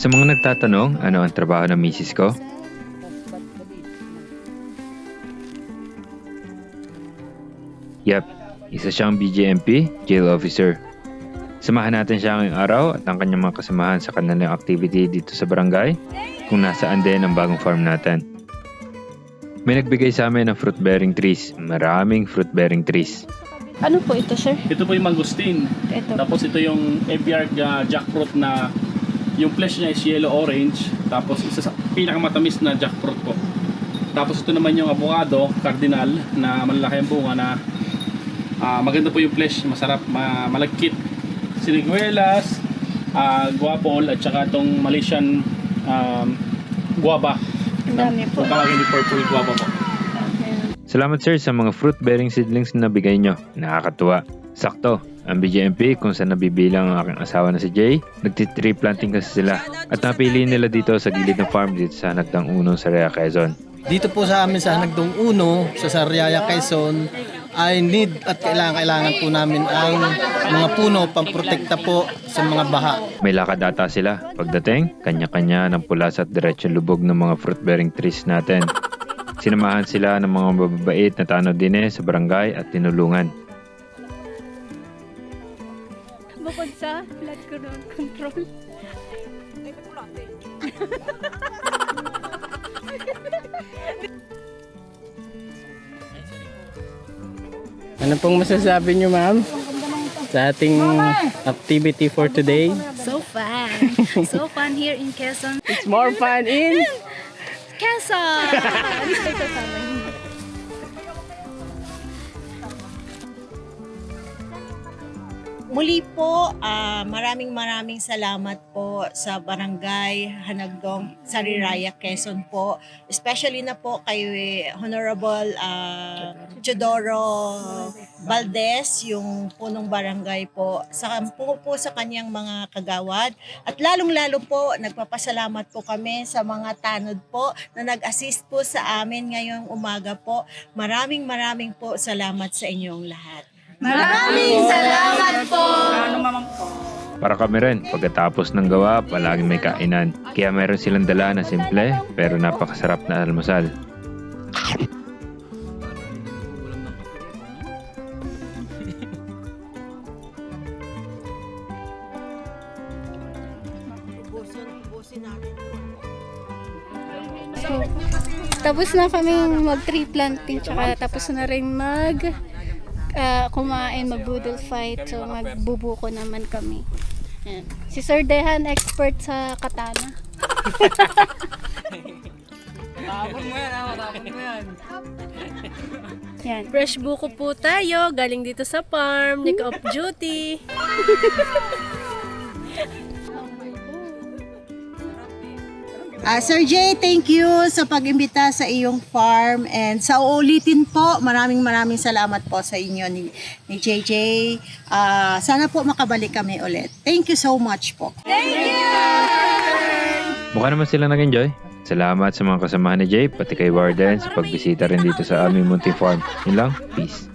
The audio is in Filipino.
Sa mga nagtatanong, ano ang trabaho ng misis ko? Yep, isa siyang BJMP, jail officer. Samahan natin siya ngayong araw at ang kanyang mga kasamahan sa kanilang activity dito sa barangay kung nasaan din ang bagong farm natin. May nagbigay sa amin ng fruit-bearing trees. Maraming fruit-bearing trees. Ano po ito, sir? Ito po yung mangustin. Ito. Tapos ito yung APR uh, jackfruit na yung flesh niya is yellow orange. Tapos isa sa pinakamatamis na jackfruit po. Tapos ito naman yung avocado, cardinal, na malalaki ang bunga na ah, maganda po yung flesh, masarap, ma malagkit. Siniguelas, uh, guapol, at saka itong Malaysian um, guava. Ang dami po. Tawagin ni purple guava po. Salamat sir sa mga fruit-bearing seedlings na nabigay nyo. Nakakatuwa. Sakto. Ang BJMP kung saan nabibilang ang aking asawa na si Jay, nagtitree planting kasi sila at napili nila dito sa gilid ng farm dito sa Nagdang Unong Sarea, Quezon. Dito po sa amin sa Hanagdong Uno, sa Sariaya, Quezon, ay need at kailangan, kailangan po namin ang mga puno pamprotekta po sa mga baha. May lakad ata sila. Pagdating, kanya-kanya ng pulas at diretsyon lubog ng mga fruit-bearing trees natin. Sinamahan sila ng mga mababait na tanod din eh sa barangay at tinulungan. Bukod sa blood control. Ano pong masasabi niyo ma'am? Sa ating activity for today? So fun. so fun here in Quezon. It's more fun in... Quezon! Muli po, ah, maraming maraming salamat po sa Barangay Hanagdong, Sariraya, Quezon po. Especially na po kay Honorable ah, Chodoro Valdez, yung punong barangay po. Sa po, po sa kanyang mga kagawad. At lalong-lalo po, nagpapasalamat po kami sa mga tanod po na nag-assist po sa amin ngayong umaga po. Maraming maraming po salamat sa inyong lahat. Maraming salamat po! Para kami rin, pagkatapos ng gawa, palaging may kainan. Kaya meron silang dala na simple pero napakasarap na almusal. Tapos na kami mag tree planting tsaka tapos na rin mag ah, kumain, mag boodle fight. So magbubuko naman kami. Ayan. Si Sir Dehan expert sa katana. Yan. Fresh buko po tayo, galing dito sa farm, ni off duty. Ah, Sir Jay, thank you sa pag-imbita sa iyong farm and sa uulitin po, maraming maraming salamat po sa inyo ni, ni JJ. Ah, sana po makabalik kami ulit. Thank you so much po. Mukha naman sila nag-enjoy. Salamat sa mga kasamahan ni Jay, pati kay Warden sa pagbisita rin dito sa aming munting farm. Yun lang, peace.